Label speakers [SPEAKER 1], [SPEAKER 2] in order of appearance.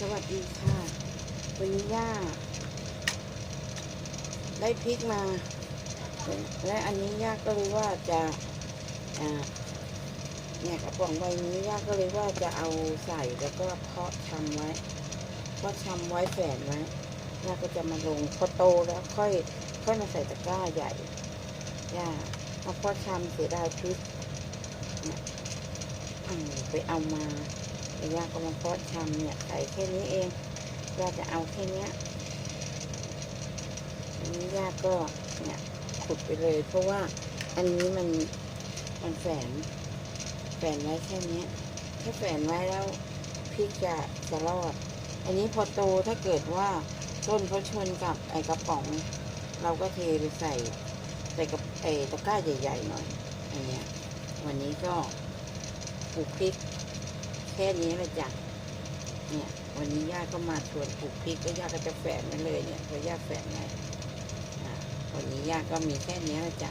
[SPEAKER 1] สวัสดีค่ะ วันนี้ย่าได้พริกมา และอันนี้ย่าก็เลยว่าจะเนี่ยกระป๋องใบนี้ย่าก็เลยว่าจะเอาใส่แล้วก็เพาะชำไว้เพาะชำไว้แฝนไว้ย่าก็จะมาลงพอโตแล้วค่อย ค่อยมาใส่ตะกร้าใหญ่ย่ามาเพาะชำเสียดายพริกเนี่ยอืมไปเอามา แล้วย่าก็มาเพาะชำเนี่ยใส่แค่นี้เองย่าจะเอาแค่นี้ยอันนี้ย่าก็เนี่ยขุดไปเลย เพราะว่าอันนี้มันมันแฝนแฝนไว้แค่นี้ถ้าแฝนไว้แล้วพริกจะจะรอด อันนี้พอโตถ้าเกิดว่าต้นเขาชนกับไอกระป๋อง เราก็เทไปใส่ใส่กับไอตะกร้าใหญ่ๆหน่อยอันเนี้ยวันนี้ก็ปลูกพริก แค่นี้เลยจ้ะเนี่ยวันนี้ย่าก็มาชวนปลูกพริกก็ย่าก็จะแฝงไว้เลยเนี่ยเพราะย่าแฝงไงอะวันนี้ย่าก็มีแค่นี้แหละจ้ะ